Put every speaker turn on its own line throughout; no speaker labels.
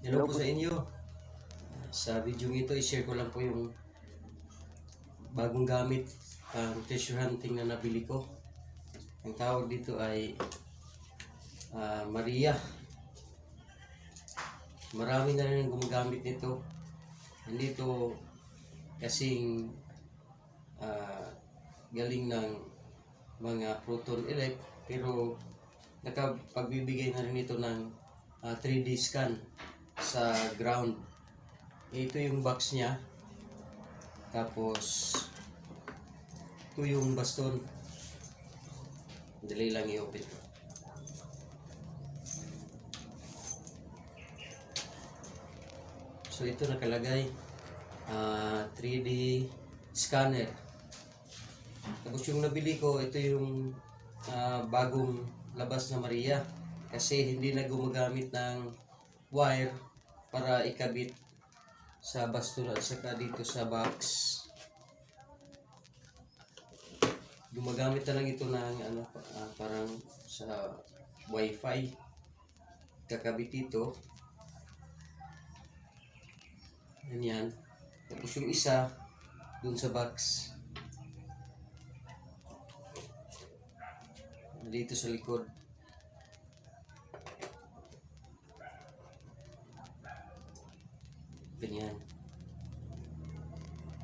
Hello po sa inyo. Sa video ito, i-share ko lang po yung bagong gamit ang treasure hunting na nabili ko. Ang tawag dito ay ah, Maria. Marami na rin gumagamit nito. Hindi ito kasing ah, galing ng mga proton elect pero nakapagbibigay na rin ito ng ah, 3D scan sa ground. Ito yung box niya. Tapos ito yung baston. Dali lang i-open ko. So ito nakalagay ah, 3D scanner. Tapos yung nabili ko, ito yung ah, bagong labas na Maria. Kasi hindi na gumagamit ng wire para ikabit sa baston at saka dito sa box. Gumagamit na lang ito ng ano, ah, parang sa wifi. Kakabit dito. Ganyan. Tapos yung isa, dun sa box. Dito sa likod. Ganyan.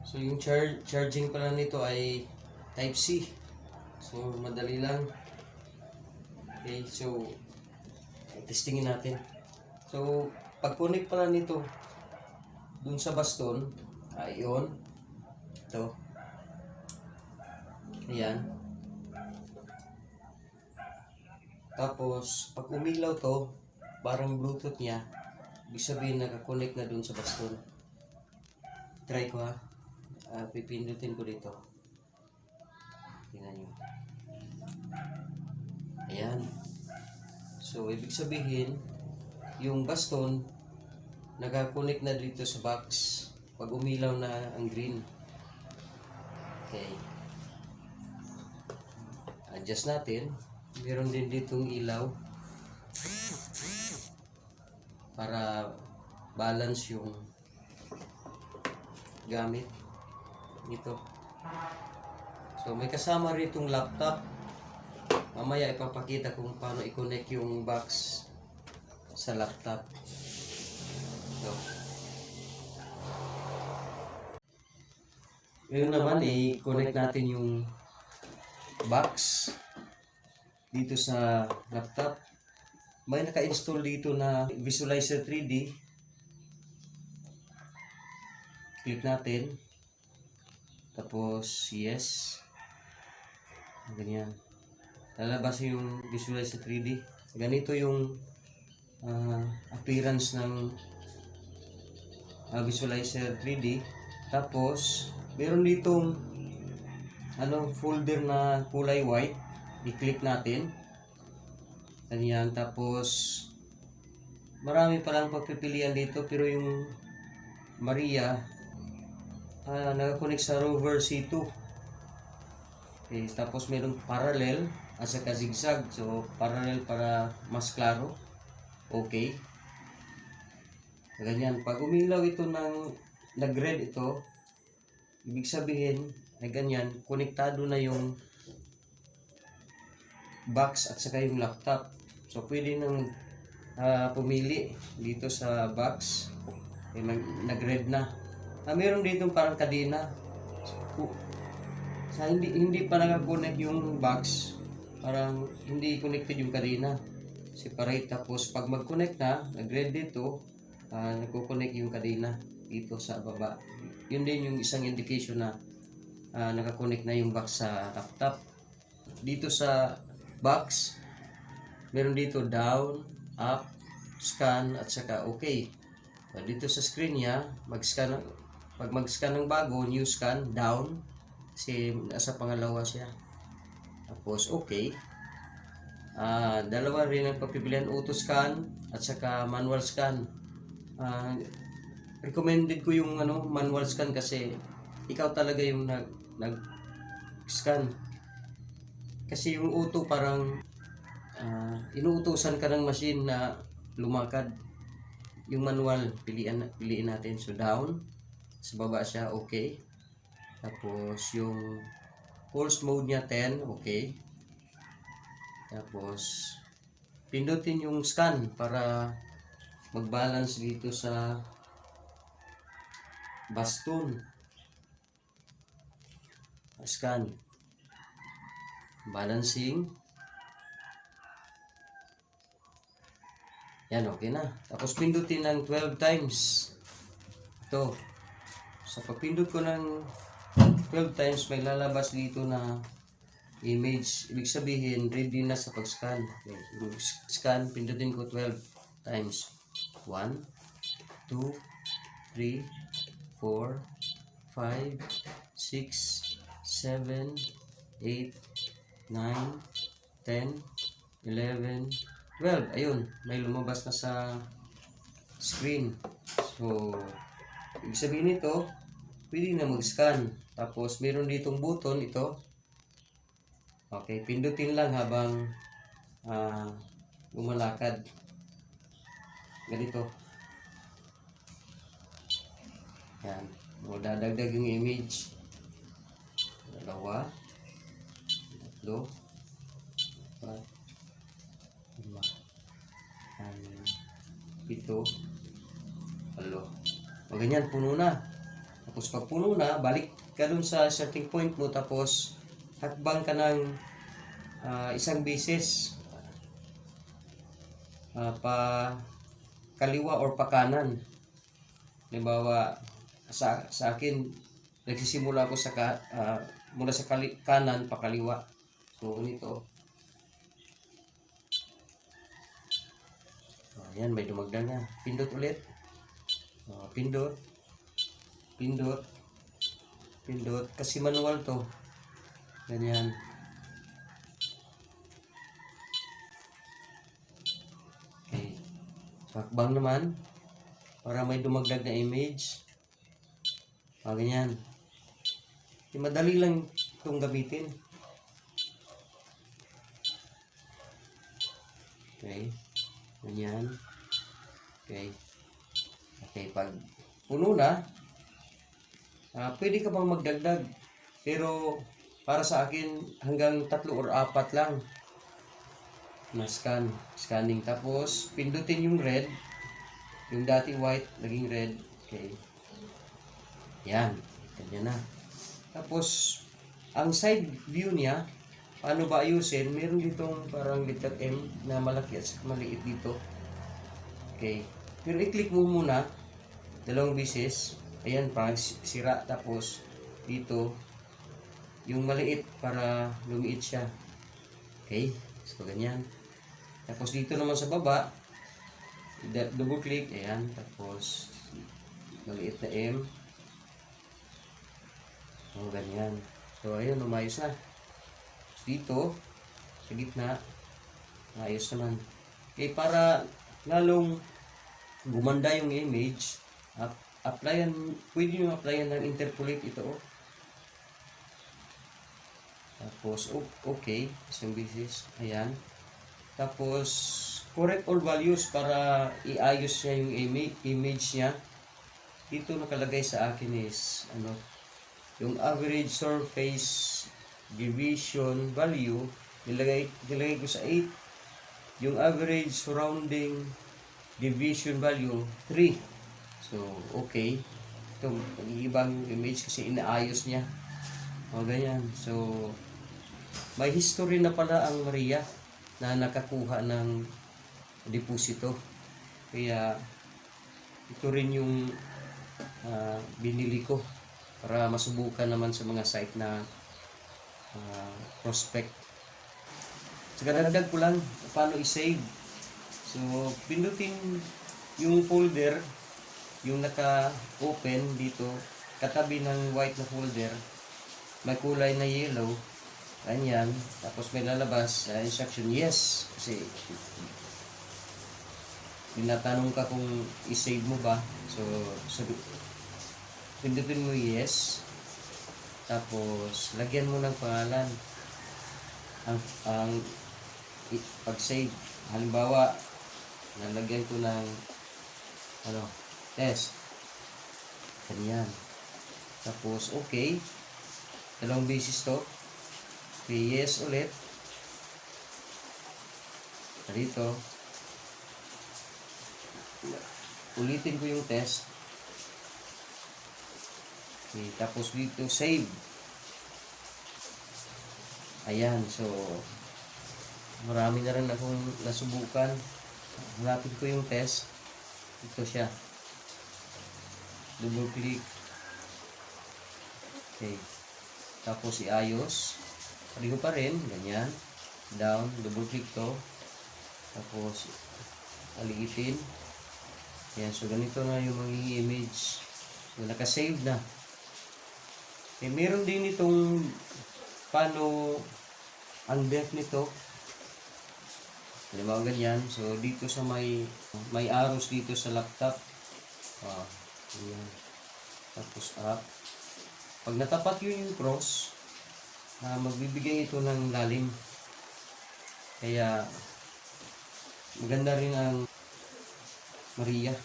So yung char charging pala nito ay type C. So madali lang. Okay, so testingin natin. So pag connect pala nito dun sa baston, ay yun. Ito. Ayan. Tapos, pag umilaw to, parang bluetooth niya, ibig sabihin nakakonect na dun sa baston. Try ko ha. Ah, pipindutin ko dito. Tingnan nyo. Ayan. So, ibig sabihin, yung baston, nakakonect na dito sa box pag umilaw na ang green. Okay. Adjust natin. Meron din ditong ilaw para balance yung gamit nito. So may kasama ritong laptop. Mamaya ipapakita kung paano i-connect yung box sa laptop. So, ngayon naman, i-connect natin yung box dito sa laptop. May naka-install dito na Visualizer 3D. Click natin. Tapos, yes. Ganyan. Lalabas yung Visualizer 3D. Ganito yung ah, appearance ng ah, Visualizer 3D. Tapos, meron ditong ano, folder na kulay white. I-click natin. Ganyan. Tapos, marami palang pagpipilian dito. Pero yung Maria, ah, nakakonect sa rover C2. Okay, tapos meron parallel at saka zigzag. So, parallel para mas klaro. Okay. Ganyan. Pag umilaw ito ng nag-red ito, ibig sabihin ay ganyan, konektado na yung box at saka yung laptop. So, pwede nang ah, pumili dito sa box. Eh, nag- nag-red na. Ah, meron dito parang kadena. Ku- Sa hindi hindi pa nakakonect yung box, parang hindi connected yung kadena. Separate tapos pag mag-connect na, nag-red dito, ah, nagko-connect yung kadena dito sa baba. Yun din yung isang indication na ah, nakakonect na yung box sa laptop. Dito sa box, meron dito down, up, scan, at saka okay. So, dito sa screen niya, mag-scan, pag mag-scan ng bago, new scan, down, kasi nasa pangalawa siya. Tapos okay. Ah, dalawa rin ang pagpipilian, auto scan at saka manual scan. Ah, recommended ko yung ano manual scan kasi ikaw talaga yung nag nag scan kasi yung auto parang ah, inuutosan ka ng machine na lumakad yung manual, piliin, piliin natin. So, down. Sa baba siya, okay. Tapos, yung pulse mode niya 10, okay. Tapos, pindutin yung scan para mag-balance dito sa baston. Scan. Balancing. Yan, okay na. Tapos pindutin ng 12 times. Ito. Sa pagpindot ko ng 12 times, may lalabas dito na image. Ibig sabihin, ready na sa pag-scan. Okay. Scan, pindutin ko 12 times. 1, 2, 3, 4, 5, 6, 7, 8, 9, 10, 11, 12. Ayun, may lumabas na sa screen. So, ibig sabihin nito, pwede na mag-scan. Tapos, meron ditong button ito. Okay, pindutin lang habang ah, lumalakad. Ganito. Yan. O, dadagdag yung image. Dalawa. Tatlo. Apat. Anim. Pito. Walo. O ganyan, puno na. Tapos pag puno na, balik ka dun sa starting point mo. Tapos, hakbang ka ng ah, isang beses. Ah, pa kaliwa or pa kanan. Halimbawa, sa, sa akin, nagsisimula ako sa ka, ah, mula sa kali, kanan pa kaliwa. So, nito. Ayan, may dumagdag na. Pindot ulit. Ah, pindot. Pindot. Pindot. Kasi manual to. Ganyan. Okay. Hakbang naman. Para may dumagdag na image. Ah, ganyan. Di madali lang itong gamitin. Okay. Ganyan. Okay. Okay, pag puno na, ah, pwede ka pang magdagdag. Pero para sa akin, hanggang tatlo or apat lang na scan. Scanning. Tapos, pindutin yung red. Yung dating white, naging red. Okay. Yan. Ganyan na. Tapos, ang side view niya, paano ba ayusin? Meron ditong parang letter M na malaki at maliit dito. Okay. Pero i-click mo muna, dalawang beses. Ayan, parang si- sira. Tapos, dito, yung maliit para lumiit siya. Okay. So, ganyan. Tapos, dito naman sa baba, double click. Ayan. Tapos, maliit na M. O, ganyan. So, ayun, umayos na. Dito, sa gitna, ayos naman. Okay, para lalong gumanda yung image, ap- applyan, pwede nyo applyan ng interpolate ito. Oh. Tapos, okay, isang beses. Ayan. Tapos, correct all values para iayos niya yung ima- image niya. Dito nakalagay sa akin is, ano, yung average surface division value, nilagay, nilagay ko sa 8. Yung average surrounding division value, 3. So, okay. Ito, pag-iibang image kasi inaayos niya. O, ganyan. So, may history na pala ang Maria na nakakuha ng deposito. Kaya, ito rin yung ah, binili ko para masubukan naman sa mga site na ah, prospect. Saka dagdag ko lang paano i-save. So, pindutin yung folder, yung naka-open dito, katabi ng white na folder, may kulay na yellow, ganyan, tapos may lalabas sa instruction, yes, kasi tinatanong ka kung i-save mo ba, so, sabi, pindutin mo yes, tapos lagyan mo ng pangalan, ang, ang pag-save, halimbawa, nalagyan ko ng ano, test. Ganyan. Tapos, okay. Dalawang beses to. Okay, yes ulit. Dito. Ulitin ko yung test. Okay, tapos dito, save. Ayan, so, marami na rin akong nasubukan. Hanapin ko yung test. Ito siya. Double click. Okay. Tapos iayos. Pareho pa rin. Ganyan. Down. Double click to. Tapos aliitin. Yan. So ganito na yung magiging image. So nakasave na. Eh, meron din itong paano ang depth nito. Halimbawa ganyan. So dito sa may may arrows dito sa laptop. Ah, ganyan. Tapos up. Pag natapat yun yung cross, ah, magbibigay ito ng lalim. Kaya maganda rin ang Maria.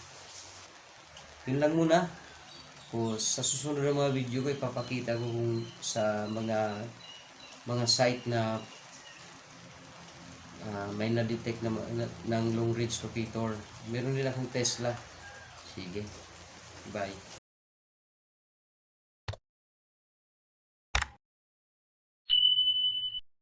Yun lang muna. O sa susunod na mga video ko ipapakita ko kung sa mga mga site na ah, may na-detect na, na, ng long range locator. Meron din akong Tesla. Sige. Bye.